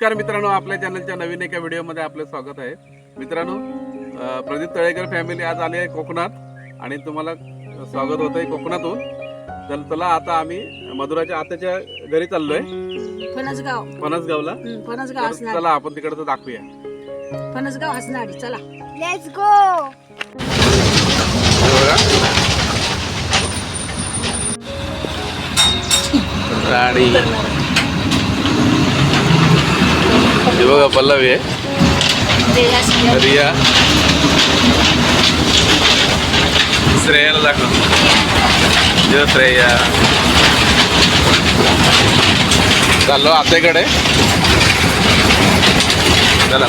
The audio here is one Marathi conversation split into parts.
नमस्कार मित्रांनो आपल्या चॅनलच्या नवीन एका व्हिडिओमध्ये आपलं स्वागत आहे. मित्रांनो प्रदीप तळेकर फॅमिली आज आली आहे कोकणात आणि तुम्हाला स्वागत होत आहे कोकणातून. तर चला आता आम्ही मधुराच्या आत्याच्या घरी चाललोय. फणसगाव. फणसगावला. फणसगाव तर हसनाडी चला आपण तिकडचं दाखवूया. फणसगाव हसनाडी चला. लेट्स गो गाडी. हे बघा पल्लवी आहे रिया श्रेयाला दाखव जो श्रेया चाललो आत्याकडे चला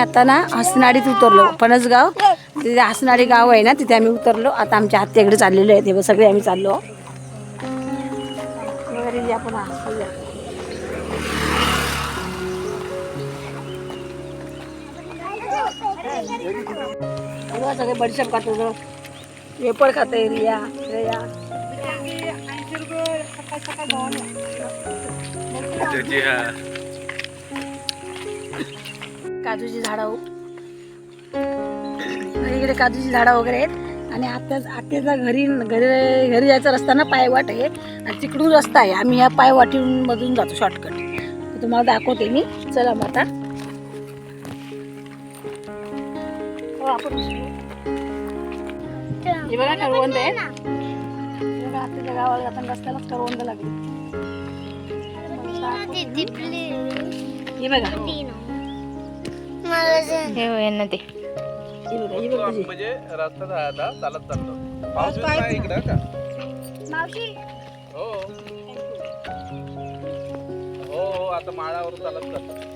आता ना हसनाडीत उतरलो. फणसगाव तिथे हसनाडी गाव आहे ना तिथे आम्ही उतरलो. आता आमच्या आत्याकडे चाललेलो आहे तेव्हा सगळे आम्ही चाललो. आपण सगळे बडीशेप खातो वेपळ खाते रिया. रिया. हा. काजूची झाडं हो. इकडे काजूची झाडं वगैरे आहेत. आणि आत्या आत्याचा घरी घरी घरी जायचा रस्ता ना पायवाट आहे. आणि तिकडून रस्ता आहे. आम्ही ह्या पायवाटीतून मधून जातो शॉर्टकट तुम्हाला दाखवते मी. चला मग आता. हो, आपण बघा करवंद आहे बघा, आत्याच्या गावाला जाताना रस्त्यालाच करवंद लागली. हे बघा. हे होय ना ते. म्हणजे रस्ता चालत चाललो पाऊस नाही इकडं? का हो. हो हो आता माळावरून चालत चाललो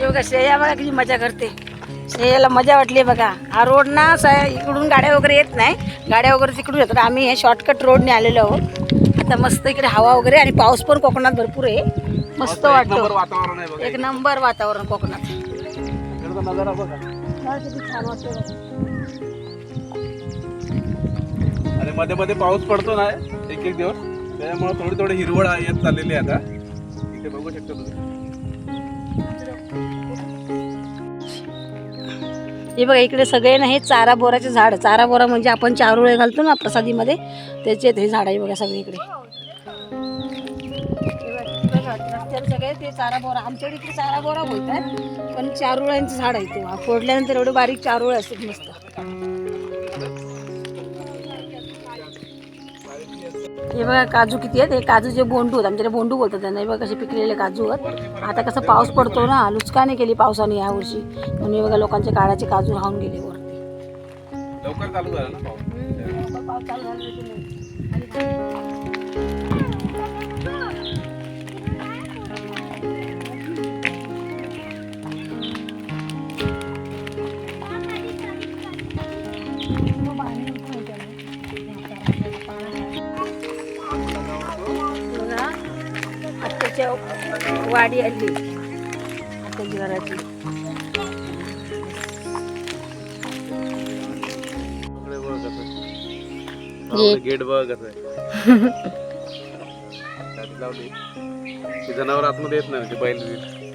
बघा श्रेया बघा किती मजा करते. श्रेयाला मजा वाटली बघा. हा रोड ना इकडून गाड्या वगैरे येत नाही. गाड्या वगैरे तिकडून येतात. आम्ही हे शॉर्टकट रोडने आलेलो आहोत. आता मस्त इकडे हवा वगैरे आणि पाऊस पण कोकणात भरपूर आहे. मस्त एक नंबर वाटतं वातावरण आहे बघा. एक नंबर वातावरण कोकणात. आणि मध्ये मध्ये पाऊस पडतो ना एक एक दिवस. त्याच्यामुळे थोडी थोडी हिरवळ आहे- येत चाललेली आहे आता. इथे बघू शकता तुम्ही. हे बघा इकडे सगळे ना हे चारा बोराचे झाड. चारा बोरा म्हणजे आपण चारोळे घालतो ना प्रसादीमध्ये. त्याचे हे झाड आहे बघा सगळे इकडे सगळे ते चारा बोरा आमच्याकडे इकडे चारा बोरा बोलतात पण चारोळ्यांचं झाड आहे ते फोडल्यानंतर एवढे बारीक चारोळे असतात मस्त. हे बघा काजू किती आहेत? हे काजूचे बोंडू आहेत आमच्याकडे बोंडू बोलतात त्यांना. हे बघा कसे पिकलेले काजू आहेत. आता कसं पाऊस पडतो ना लुचकाने केली पावसाने यावर्षी म्हणून हे बघा लोकांचे काळाचे काजू राहून गेले वरती लवकर चालू झाला ना पाऊस? आत्याच्या वाडी आली. Gate. लावलं गेट बघ लावली ती जनावर आतमध्ये येत नाही ते बैल बिल.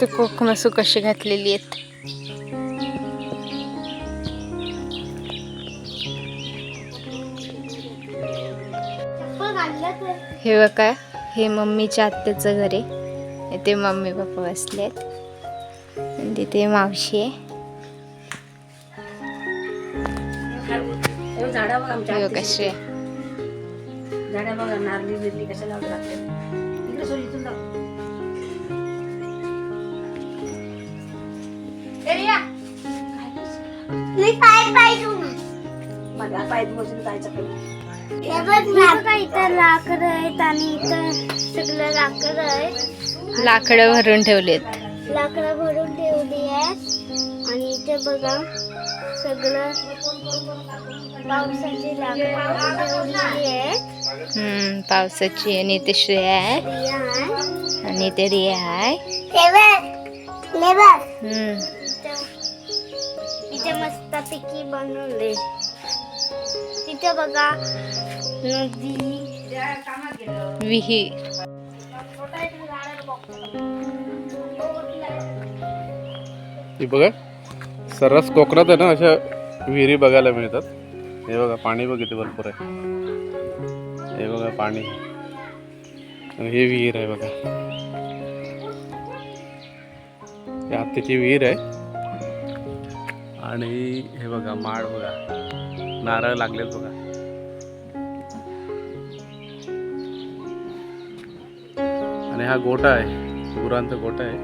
ते कोकमसू कशी घातलेली आहेत हे बघा हे मम्मीच्या आत्याचं घर आहे. इथे मम्मी पप्पा बसले आहेत तिथे मावशी आहे. हे झाडं बघ पाय जायचं लाकड आहेत आणि इथं सगळं लाकड आहे. लाकडं भरून ठेवलेत. लाकडं भरून ठेवली आहेत. आणि इथे बघा सगळं पावसाची लाकडं भरून ठेवलेली आहेत. हम्म, पावसाची आणि इथे श्रेया आहे. आणि इथे रिया आहे. हम्म, इथे मस्त पिकी बनवले इथे बघा. नदी. विहीर. बघा सर्रास कोकणात आहे ना अशा विहिरी बघायला मिळतात. हे बघा पाणी बघ इथे भरपूर आहे. हे बघा पाणी. आणि हे विहीर आहे बघा. हे आत्याची विहीर आहे. आणि हे बघा माड बघा. नारळ लागलेत बघा. आणि हा गोटा आहे गुरांचा गोटा आहे.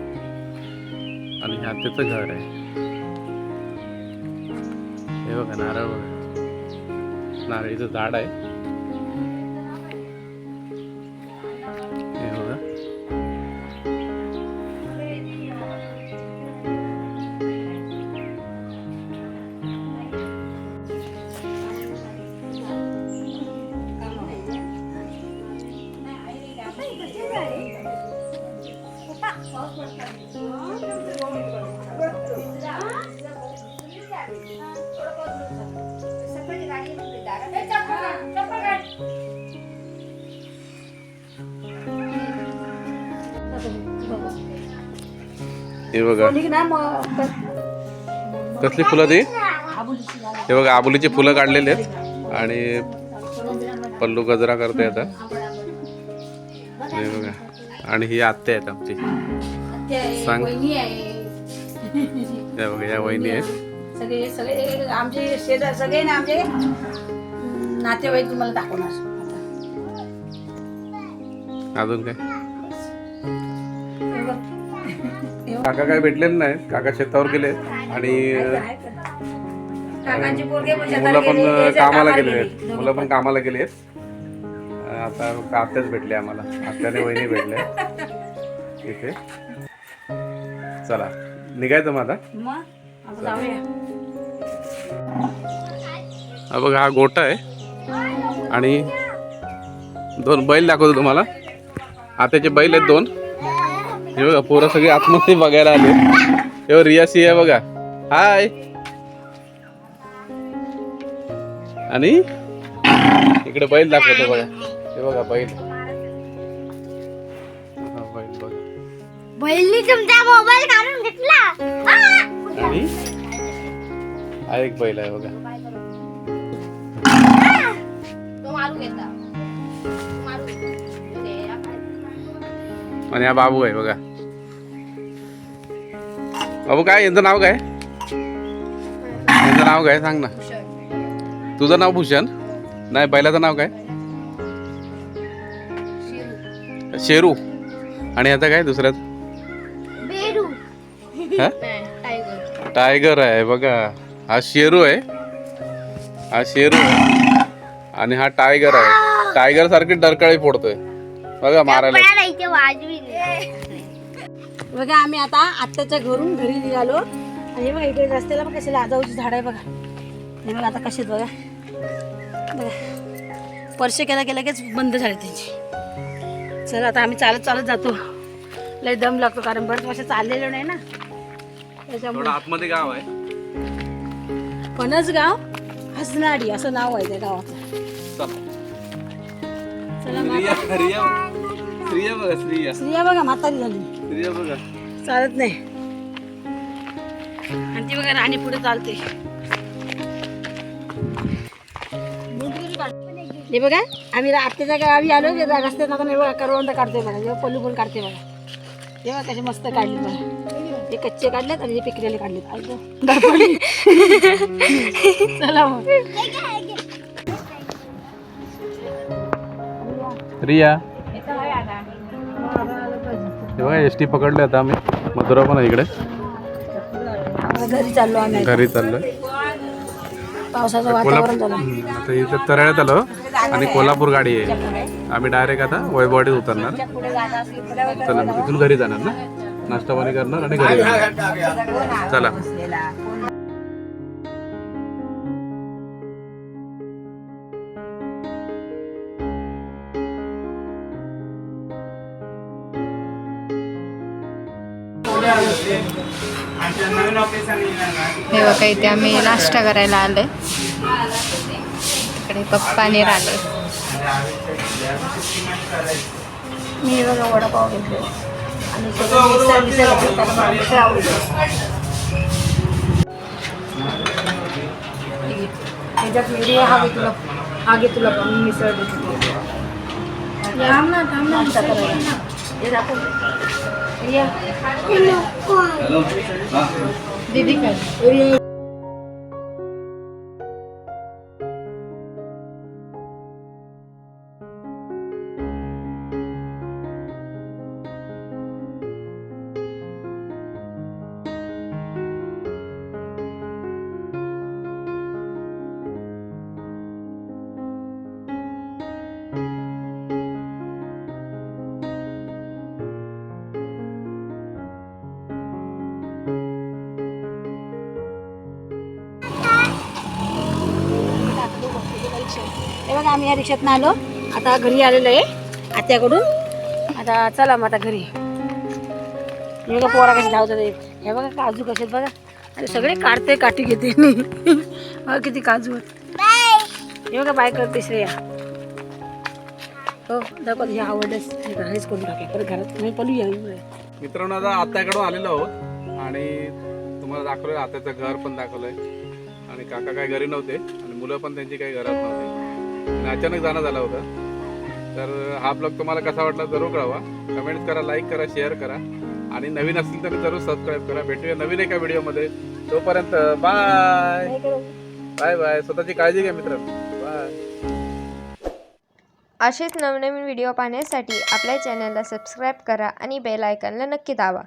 आणि ह्या त्याचं घर आहे. हे बघा नारळ बघा. नारळीचं झाड आहे. हे बघा. कसली फुलं ती. हे बघा आबोलीची फुलं काढलेली आहेत. आणि पल्लू गजरा करते आता. हे बघा. आणि ही आत्या आहेत आमची. सांग. हे बघा या वहिनी आहेत. सगळे सगळे आमचे शेजार सगळे ना आमचे नातेवाईक तुम्हाला दाखवणार. अजून काय? काका काय भेटलेले नाही काका शेतावर गेले आणि मुलं पण कामाला गेले. आहेत. मुलं पण. कामाला गेली आहेत आता आत्याच भेटले आम्हाला. आत्याने वहिनी भेटले. इथे. चला निघायचं मग आता? हा बघा हा गोटा आहे. आणि दोन बैल दाखवतो तुम्हाला. आत्याचे बैल आहेत दोन. हे बघा पोरं सगळे आतमध्ये बघायला आले. हे रियासी आहे बघा. हाय आणि? इकडे बैल दाखवतो बघा. हे बघा बैल. हा, बैल बघा. बहिणी तुमचा मोबाईल काढून घेतला. आणि? हा एक बैल आहे बघा. आणि हा बाबू आहे बघा. बाबू काय यांचं नाव काय? तुझं नाव काय? सांग ना. तुझं नाव भूषण? नाही बैलाचं नाव काय? शेरू. आणि आता काय हा? टायगर. आहे बघा. हा शेरू आहे. हा शेरू आहे. आणि हा टायगर आहे. टायगर सारखी डरकाळी फोडतोय. बघा मारायला. बघा आम्ही आता आत्याच्या घरून घरी निघालो. आणि बघा इकडे रस्त्याला बघा कशी लाजाऊची झाड आहे बघा. हे बघा आता कशी आहेत बघा. बघा. स्पर्श केला की लगेच बंद झाले त्यांची. चला आता आम्ही चालत चालत जातो. लय दम लागतो कारण बरेच वर्ष चाललेलो नाही ना. त्याच्यामुळे आतमध्ये गाव आहे. फणसगाव हसनाडी असं नाव आहे त्या गावाचं. चला. स्त्रिया बघा स्त्रिया. स्त्रिया बघा म्हातारी झाली. स्त्रिया बघा. चालत नाही. आणि ती बघा राणी पुढे चालते. हे बघा आम्ही आत्याच्या गावी आलो की रस्त्यात आता नाही बघा करवंद काढतोय बघा जेव्हा पल्लू पण काढते बघा. तेव्हा कसे मस्त काढले बघा. हे कच्चे काढलेत आणि हे पिकलेले काढलेत. ऐकू. चला मग. रिया. हे बघा एस टी पकडले आता आम्ही. मथुरा पण आहे इकडे. घरी चाललो आम्ही. घरी चाललोय पावसाचं वातावरण झालं. इथे तराळ्यात आलो. आणि कोल्हापूर गाडी आहे. आम्ही डायरेक्ट आता वैभवाडीत उतरणार. चला मग तिथून घरी जाणार ना? नाश्ता पाणी करणार आणि घरी चला. हे बघा इथे आम्ही नाश्ता करायला आलोय. तिकडे पप्पाने राहिले मी बघा वडापाव घेतले. आणि मिसळ मिसळ घेतलं. ह्याच्यात हा घे तुला हा घे तुला पण मी मिसळ देते थांब ना थांब ना नाश्ता करायला. हे आम्ही या रिक्षातनं आलो. आता घरी आलेलो आहे. आत्याकडून. आता चला मग आता घरी. हे बघा पोरा कशी धावतात. हे. बघा काजू कसे बघा. अरे सगळे काढते काठी घेते. बघा किती काजू हे बघा बाय करते श्रेया. हो दाखव हे आवडलंच. हेच करून टाकलं परत घरात मी पलू या मित्रांनो आता आत्याकडून आलेलो आहोत. आणि तुम्हाला दाखवलं आत्याचं घर पण दाखवलंय. आणि काका काय घरी नव्हते. आणि मुलं पण त्यांची काही घरात नव्हते. अचानक जाणं झालं होतं. तर हा ब्लॉग तुम्हाला कसा वाटला जरूर कळवा. कमेंट करा लाईक करा शेअर करा. आणि नवीन असतील तर जरूर सबस्क्राईब करा. भेटूया नवीन एका व्हिडिओमध्ये तोपर्यंत बाय बाय बाय स्वतःची काळजी घ्या मित्र. बाय असेच नवनवीन व्हिडिओ पाहण्यासाठी आपल्या चॅनलला सबस्क्राईब करा आणि बेल आयकनला नक्की दावा